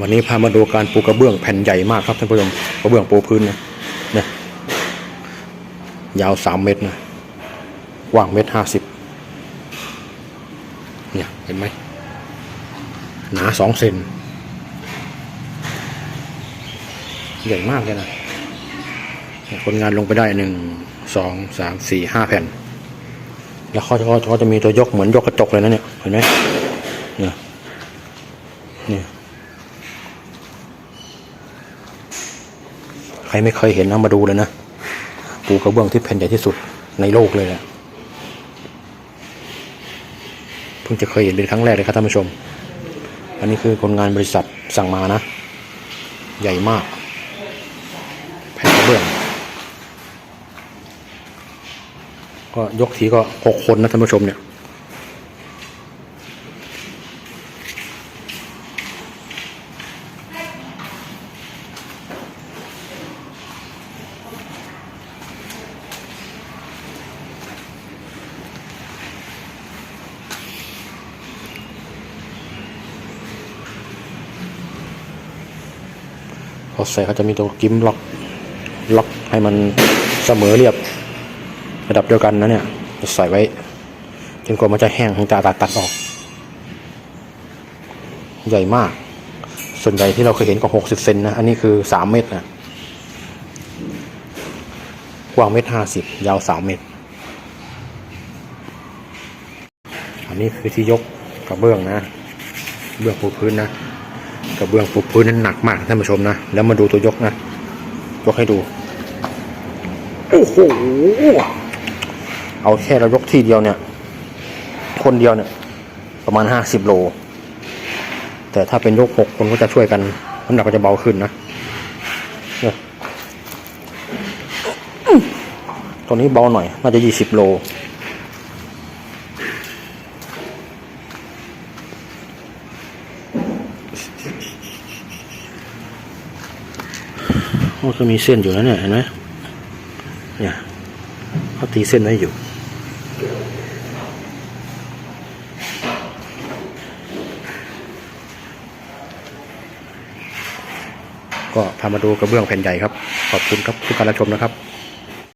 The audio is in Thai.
วันนี้พามาดูการปูกระเบื้องแผ่นใหญ่มากครับท่านผู้ชมกระเบื้องปูพื้นนะเนี่ยยาวสามเมตรนะกว้างเมตรห้าสิบเนี่ยเห็นไหมหนาสองเซนใหญ่มากเลยนะคนงานลงไปได้หนึ่งสองสามสี่ห้าแผ่น แล้วเขาเขาจะมีตัวยกเหมือนยกกระจกเลยนะเนี่ยเห็นไหมเนี่ยเนี่ย ใค รไม่เคยเห็นนะมาดูเลยนะปูกระเบื้องที่แผ่นใหญ่ที่สุดในโลกเลยแหละเพิ่งจะเคยเห็นเป็นครั้งแรกเลยครับท่านผู้ชม อันนี้คือคนงานบริษัทสั่งมานะ ใหญ่มาก แผ่นกระเบื้อง ก็ยกทีก็หกคนนะท่านผู้ชมเนี่ย พอใส่เขาจะมีตัวกิมล็อกล็อกให้มันเสมอเรียบระดับเดียวกันนะเนี่ยจะใส่ไว้จนกว่ามันจะแห้งถึงจะตัดตัดออก ใหญ่มาก ส่วนใหญ่ที่เราเคยเห็นก็หกสิบเซนนะ อันนี้คือสามเมตรนะกว้างเมตรห้าสิบยาวสามเมตร อันนี้คือที่ยกกระเบื้องนะ เบื้องปูพื้นนะ กระเบื้องปูพื้นนั้นหนักมากท่านผู้ชมนะ แล้วมาดูตัวยกนะ ยกให้ดู โอ้โห เอาแค่เรายกที่เดียวเนี่ย คนเดียวเนี่ย ประมาณห้าสิบโล แต่ถ้าเป็นยกหกคนก็จะช่วยกันน้ำหนักก็จะเบาขึ้นนะเนี่ยตัวนี้เบาหน่อย น่าจะยี่สิบโล มันก็มีเส้นอยู่นะเนี่ยเห็นไหมเนี่ยเขาตีเส้นไว้อยู่ก็พามาดูกระเบื้องแผ่นใหญ่ครับ ขอบคุณครับทุกการรับชมนะครับ